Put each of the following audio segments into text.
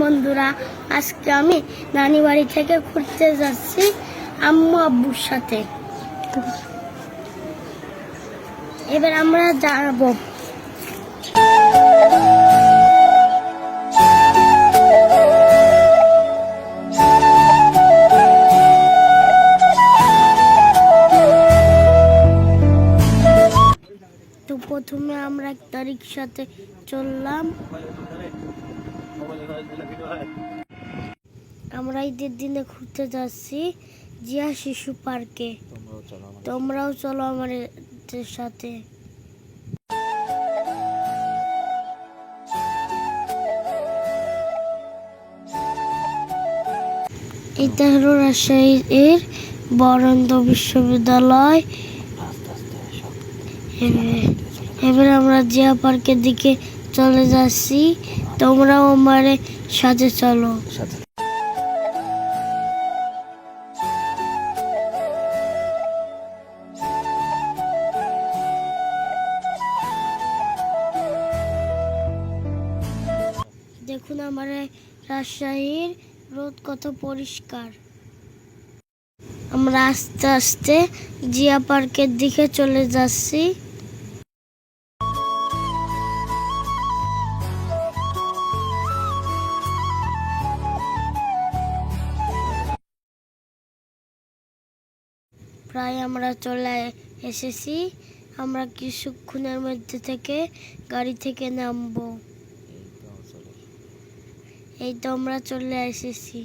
বন্ধুরা। আজকে আমি নানি বাড়ি থেকে ঘুরতে যাচ্ছি আম্মু আব্বুর সাথে। এবার আমরা যাব। তো প্রথমে আমরা একটা রিক্সাতে চললাম। আমরা ঈদের দিনে ঘুরতে যাচ্ছি জিয়া শিশু পার্কে। তোমরাও চলো আমাদের সাথে। এটা হলো রাজশাহীর বরেন্দ্র বিশ্ববিদ্যালয়। এবার আমরা জিয়া পার্কের দিকে চলে যাচ্ছি। তোমরাও আমার সাথে চলো। দেখুন আমার রাজশাহীর রোদ কত পরিষ্কার। আমরা আস্তে আস্তে জিয়া পার্কের দিকে চলে যাচ্ছি। প্রায় আমরা চলে এসেছি। আমরা কিছুক্ষণের মধ্যে থেকে গাড়ি থেকে নামবো। এই তো আমরা চলে এসেছি।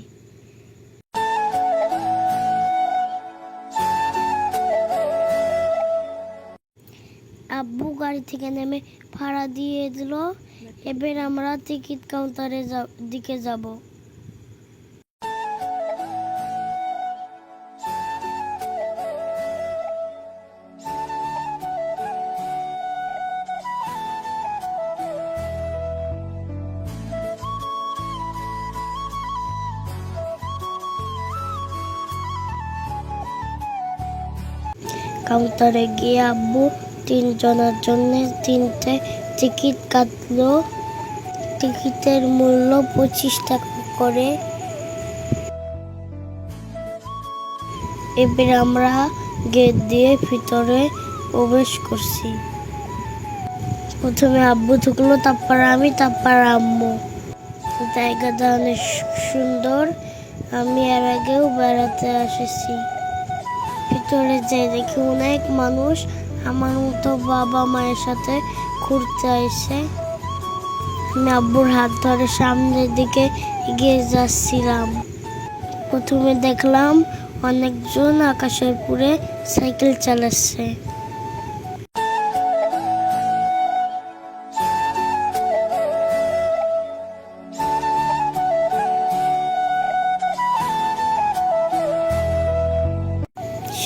আব্বু গাড়ি থেকে নেমে ভাড়া দিয়ে দিল। এবার আমরা টিকিট কাউন্টারে দিকে যাব। কাউন্টারে গিয়ে আব্বু তিনজনের জন্য তিনটে টিকিট কাটলো। টিকিটের মূল্য পঁচিশ টাকা করে। এবার আমরা গেট দিয়ে ভিতরে প্রবেশ করছি। প্রথমে আব্বু ঢুকলো, তারপর আমি, তারপর আম্মু। জায়গাটা অনেক সুন্দর আমি এর আগেও বেড়াতে এসেছি। ভিতরে যাই দেখি অনেক মানুষ। আমার মতো বাবা মায়ের সাথে ঘুরতে এসে আমি আব্বুর হাত ধরে সামনের দিকে এগিয়ে যাচ্ছিলাম। প্রথমে দেখলাম অনেকজন আকাশের পুরে সাইকেল চালাচ্ছে।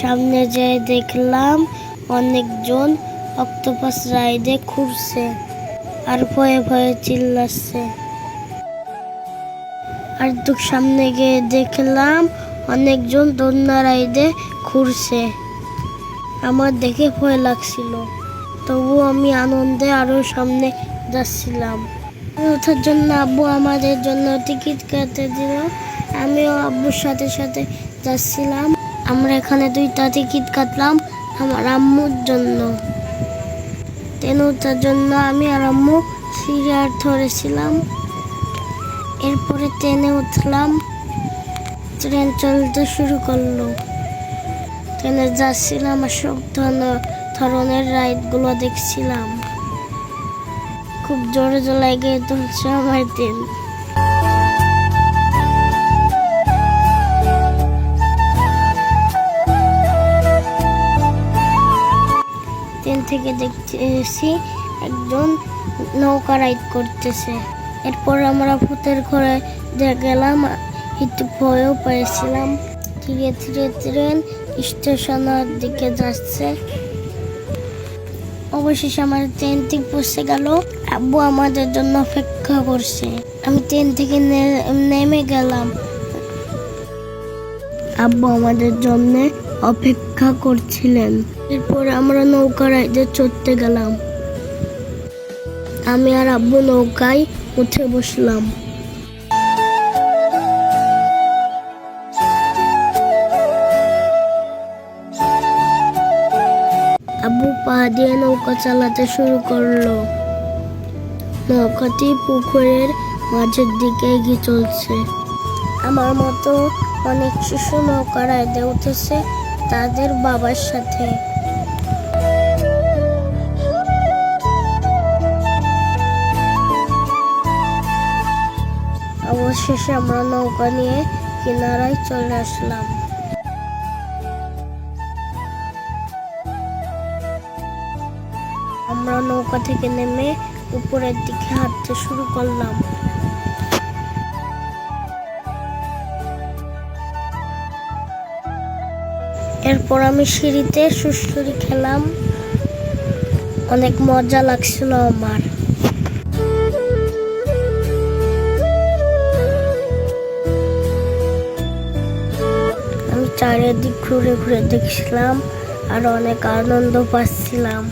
সামনে যেয়ে দেখলাম অনেকজন অক্টোপাস রাইডে ঘুরছে আর ভয়ে ভয়ে চিল্লাচ্ছে। আর দু সামনে গিয়ে দেখলাম অনেকজন দোলনা রাইডে ঘুরছে। আমার দেখে ভয় লাগছিল। তবু আমি আনন্দে আরও সামনে যাচ্ছিলাম। ওঠার জন্য আব্বু আমাদের জন্য টিকিট কেটে দিল। আমিও আব্বুর সাথে সাথে যাচ্ছিলাম। আমরা এখানে দুইটা টিকিট কাটলাম আমার আম্মুর জন্য। ওঠার জন্য আমি আর আম্মু সিরিয়ার ধরেছিলাম। এরপরে ট্রেনে উঠলাম। ট্রেন চলতে শুরু করল। ট্রেনে যাচ্ছিলাম আর সব ধরনের ধরনের রাইডগুলো দেখছিলাম। খুব জোরে জোরে লেগে তুলছে আমার ট্রেন। থেকে দেখতেছি একজন নৌকা রাইড করতেছে। এরপর আমরা ভূতের ঘরে গেলাম একটু ভয়ও পেয়েছিলাম। ধীরে ধীরে ট্রেন স্টেশনের দিকে যাচ্ছে। অবশেষে আমার ট্রেনটি পৌঁছে গেল। আব্বু আমাদের জন্য অপেক্ষা করছে। আমি ট্রেন থেকে নেমে গেলাম। আব্বু আমাদের জন্য অপেক্ষা করছিলেন। এরপর আমরা নৌকা রাইডে চড়তে গেলাম, আমি আর আব্বু নৌকায় উঠে বসলাম। আব্বু পা দিয়ে নৌকা চালাতে শুরু করল। নৌকাটি পুকুরের মাঝের দিকে এগিয়ে চলছে। আমার মতো অনেক শিশু নৌকা রাইডে উঠেছে। তাদের বাবার সাথে। অবশেষে আমরা নৌকা নিয়ে কিনারায় চলে আসলাম। আমরা নৌকা থেকে নেমে উপরের দিকে হাঁটতে শুরু করলাম। এরপর আমি সিঁড়িতে সুস্থরি খেলাম। অনেক মজা লাগছিল আমার। আমি চারিদিক ঘুরে ঘুরে দেখছিলাম আর অনেক আনন্দ পাচ্ছিলাম।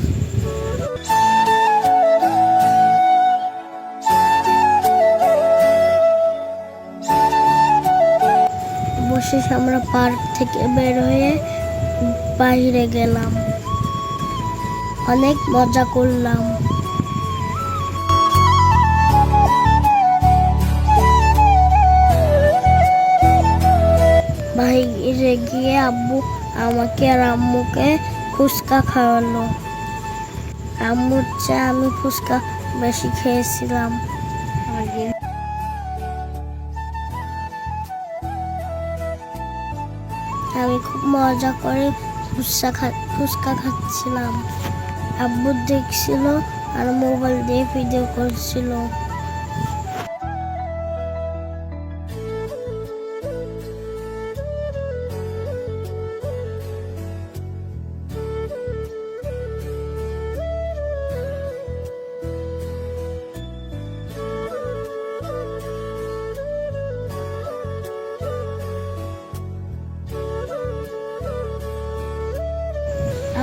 অবশেষে আমরা পার্ক থেকে বের হয়ে বাইরে গেলাম। অনেক মজা করলাম। বাইরে গিয়ে আব্বু আমাকে আর আম্মুকে ফুচকা খাওয়ালো। আম্মুর চা আমি ফুচকা বেশি খেয়েছিলাম। আমি খুব মজা করে ফুচকা খা ফুচকা খাচ্ছিলাম। আব্বু দেখছিল আর মোবাইল দিয়ে ভিডিও করছিল।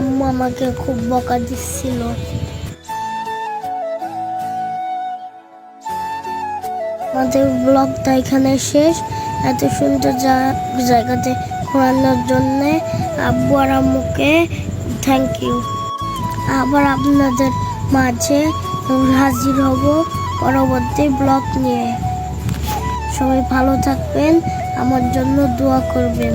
আম্মু আমাকে খুব বকা দিচ্ছিল। আমাদের ব্লগটা এখানে শেষ। এত সুন্দর জায়গাতে ঘোরানোর জন্য আব্বু আর আম্মুকে থ্যাংক ইউ আবার আপনাদের মাঝে হাজির হব পরবর্তী ব্লগ নিয়ে। সবাই ভালো থাকবেন, আমার জন্য দোয়া করবেন।